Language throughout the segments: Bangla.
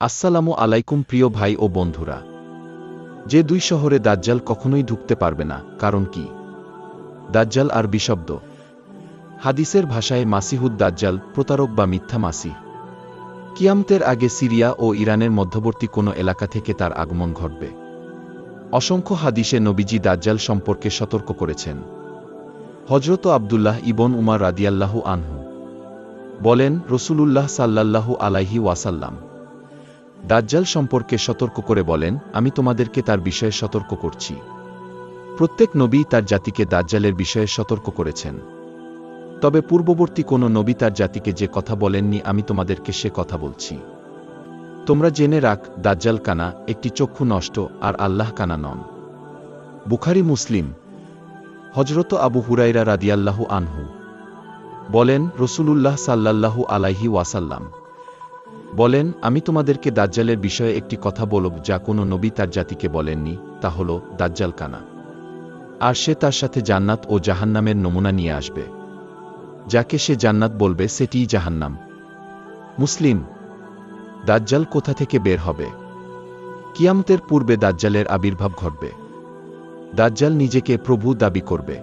আসসালামু আলাইকুম প্রিয় ভাই ও বন্ধুরা। যে দুই শহরে দাজ্জাল কখনোই ঢুকতে পারবে না, কারণ কি? দাজ্জাল আর বিশব্দ হাদিসের ভাষায় মাসিহুদ দাজ্জাল, প্রতারক বা মিথ্যা মাসি কিয়ামতের আগে সিরিয়া ও ইরানের মধ্যবর্তী কোনো এলাকা থেকে তার আগমন ঘটবে। অসংখ্য হাদিসে নবীজি দাজ্জাল সম্পর্কে সতর্ক করেছেন। হজরত আবদুল্লাহ ইবন উমার রাদিয়াল্লাহু আনহু বলেন, রসুলুল্লাহ সাল্লাল্লাহু আলাইহি ওয়াসাল্লাম দাজ্জাল সম্পর্কে সতর্ক করে বলেন, আমি তোমাদেরকে তার বিষয়ে সতর্ক করছি। প্রত্যেক নবী তার জাতিকে দাজ্জালের বিষয়ে সতর্ক করেছেন। তবে পূর্ববর্তী কোনো নবী তার জাতিকে যে কথা বলেননি, আমি তোমাদেরকে সে কথা বলছি। তোমরা জেনে রাখ, দাজ্জাল কানা একটি চক্ষু নষ্ট আর আল্লাহ কানা নন। বুখারি মুসলিম হজরত আবু হুরাইরা রাদিয়াল্লাহু আনহু বলেন, রসুলুল্লাহ সাল্লাল্লাহু আলাইহি ওয়াসাল্লাম বলেন, আমি তোমাদেরকে দাজ্জালের বিষয়ে একটি কথা বলব যা কোনো নবী তার জাতিকে বলেননি, তা হল দাজ্জাল কানা আর সে তার সাথে জান্নাত ও জাহান্নামের নমুনা নিয়ে আসবে। যাকে সে জান্নাত বলবে, সেটিই জাহান্নাম। মুসলিম, দাজ্জাল কোথা থেকে বের হবে? কিয়ামতের পূর্বে দাজ্জালের আবির্ভাব ঘটবে। দাজ্জাল নিজেকে প্রভু দাবি করবে।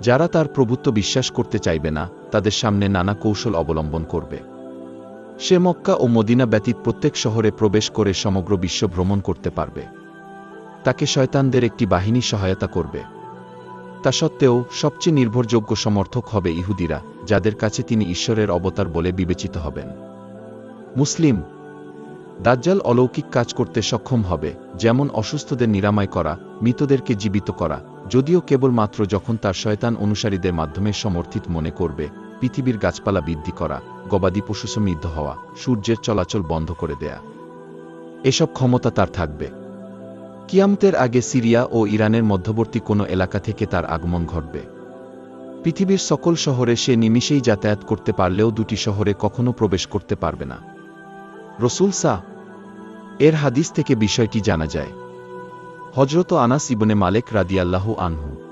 যারা তার প্রভুত্ব বিশ্বাস করতে চাইবে না, তাদের সামনে নানা কৌশল অবলম্বন করবে। সে মক্কা ও মদিনা ব্যতীত প্রত্যেক শহরে প্রবেশ করে সমগ্র বিশ্ব ভ্রমণ করতে পারবে। তাকে শয়তানদের একটি বাহিনী সহায়তা করবে। তা সত্ত্বেও, সবচেয়ে নির্ভরযোগ্য সমর্থক হবে ইহুদিরা, যাদের কাছে তিনি ঈশ্বরের অবতার বলে বিবেচিত হবেন। মুসলিম, দাজ্জাল অলৌকিক কাজ করতে সক্ষম হবে, যেমন অসুস্থদের নিরাময় করা, মৃতদেরকে জীবিত করা, যদিও কেবলমাত্র যখন তার শয়তান অনুসারীদের মাধ্যমে সমর্থিত মনে করবে পৃথিবীর গাছপালা বৃদ্ধি করা, গবাদি পশু সমৃদ্ধ হওয়া, সূর্যের চলাচল বন্ধ করে দেয়া। এসব ক্ষমতা তার থাকবে। কিয়ামতের আগে সিরিয়া ও ইরানের মধ্যবর্তী কোনো এলাকা থেকে তার আগমন ঘটবে। পৃথিবীর সকল শহরে সে নিমিষেই যাতায়াত করতে পারলেও দুটি শহরে কখনো প্রবেশ করতে পারবে না। রসুল সা, এর হাদিস থেকে বিষয়টি জানা যায়। হজরত আনাস ইবনে মালেক রাদিয়াল্লাহু আনহু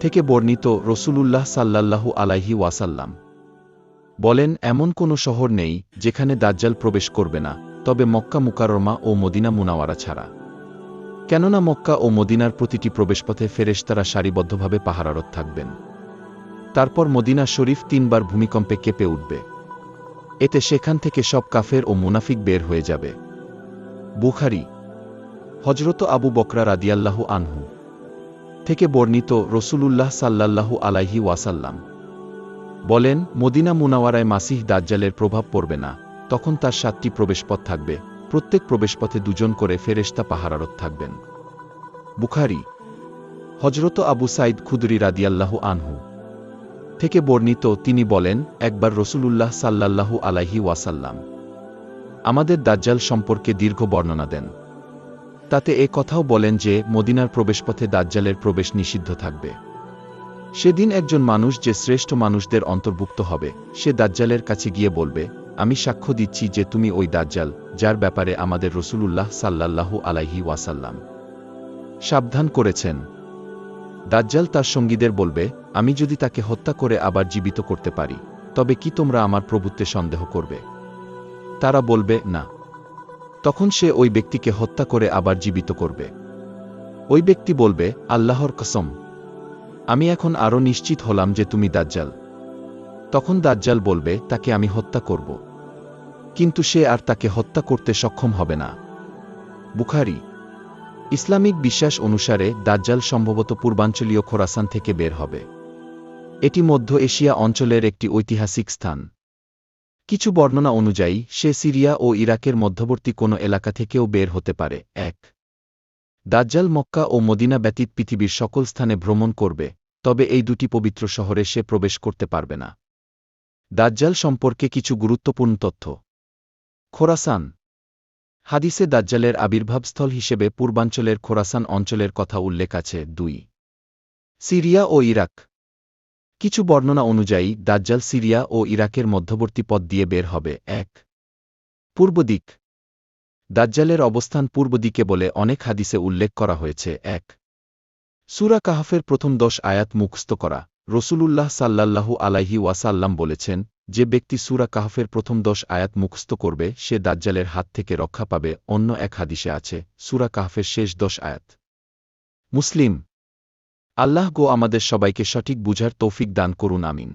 থেকে বর্ণিত রসুলুল্লাহ সাল্লাল্লাহু আলাইহি ওয়াসাল্লাম। বলেন, এমন কোনো শহর নেই যেখানে দাজ্জাল প্রবেশ করবে না, তবে মক্কা মুকাররমা ও মদিনা মুনাওয়ারা ছাড়া। কেননা মক্কা ও মদিনার প্রতিটি প্রবেশপথে ফেরেশতারা সারিবদ্ধভাবে পাহারারত থাকবেন। তারপর মদিনা শরীফ তিনবার ভূমিকম্পে কেঁপে উঠবে। এতে সেখান থেকে সব কাফের ও মুনাফিক বের হয়ে যাবে। বুখারি হজরত আবু বকরা রাদিয়াল্লাহু আনহু থেকে বর্ণিত রসুলুল্লাহ সাল্লাল্লাহু আলাইহি ওয়াসাল্লাম। বলেন, মদিনা মুনাওয়ারায় মাসিহ দাজ্জালের প্রভাব পড়বে না, তখন তার সাতটি প্রবেশপথ থাকবে, প্রত্যেক প্রবেশপথে দুজন করে ফেরেশতা পাহারারত থাকবেন। বুখারি হজরত আবু সাইদ খুদরি রাদিয়াল্লাহু আনহু থেকে বর্ণিত তিনি বলেন, একবার রসুলুল্লাহ সাল্লাল্লাহু আলাইহি ওয়াসাল্লাম আমাদের দাজ্জাল সম্পর্কে দীর্ঘ বর্ণনা দেন। তাতে এ কথাও বলেন যে, মদিনার প্রবেশপথে দাজ্জালের প্রবেশ নিষিদ্ধ থাকবে। সেদিন একজন মানুষ যে শ্রেষ্ঠ মানুষদের অন্তর্ভুক্ত হবে, সে দাজ্জালের কাছে গিয়ে বলবে, আমি সাক্ষ্য দিচ্ছি যে তুমি ওই দাজ্জাল, যার ব্যাপারে আমাদের রসুলুল্লাহ সাল্লাল্লাহু আলাইহি ওয়াসাল্লাম সাবধান করেছেন। দাজ্জাল তার সঙ্গীদের বলবে, আমি যদি তাকে হত্যা করে আবার জীবিত করতে পারি, তবে কি তোমরা আমার প্রভুত্বে সন্দেহ করবে? তারা বলবে, না। তখন সে ওই ব্যক্তিকে হত্যা করে আবার জীবিত করবে। ওই ব্যক্তি বলবে, আল্লাহর কসম, আমি এখন আরও নিশ্চিত হলাম যে তুমি দাজ্জাল। তখন দাজ্জাল বলবে, তাকে আমি হত্যা করব। কিন্তু সে আর তাকে হত্যা করতে সক্ষম হবে না। বুখারি, ইসলামিক বিশ্বাস অনুসারে দাজ্জাল সম্ভবত পূর্বাঞ্চলীয় খোরাসান থেকে বের হবে। এটি মধ্য এশিয়া অঞ্চলের একটি ঐতিহাসিক স্থান। কিছু বর্ণনা অনুযায়ী, সে সিরিয়া ও ইরাকের মধ্যবর্তী কোনো এলাকা থেকেও বের হতে পারে। এক, দাজ্জাল মক্কা ও মদিনা ব্যতীত পৃথিবীর সকল স্থানে ভ্রমণ করবে, তবে এই দুটি পবিত্র শহরে সে প্রবেশ করতে পারবে না। দাজ্জাল সম্পর্কে কিছু গুরুত্বপূর্ণ তথ্য। খোরাসান। হাদিসে দাজ্জালের আবির্ভাবস্থল হিসেবে পূর্বাঞ্চলের খোরাসান অঞ্চলের কথা উল্লেখ আছে। দুই, সিরিয়া ও ইরাক। কিছু বর্ণনা অনুযায়ী, দাজ্জাল সিরিয়া ও ইরাকের মধ্যবর্তী পথ দিয়ে বের হবে। এক। পূর্ব দিক। দাজ্জালের অবস্থান পূর্ব দিকে বলে অনেক হাদিসে উল্লেখ করা হয়েছে। এক। সুরা কাহাফের প্রথম দশ আয়াত মুখস্থ করা। রসুলুল্লাহ সাল্লাল্লাহু আলাইহি ওয়াসাল্লাম বলেছেন, যে ব্যক্তি সুরা কাহাফের প্রথম দশ আয়াত মুখস্থ করবে, সে দাজ্জালের হাত থেকে রক্ষা পাবে। অন্য এক হাদিসে আছে, সুরা কাহাফের শেষ দশ আয়াত। মুসলিম। আল্লাহ গো আমাদের সবাইকে সঠিক বুঝার তৌফিক দান করুন আমিন।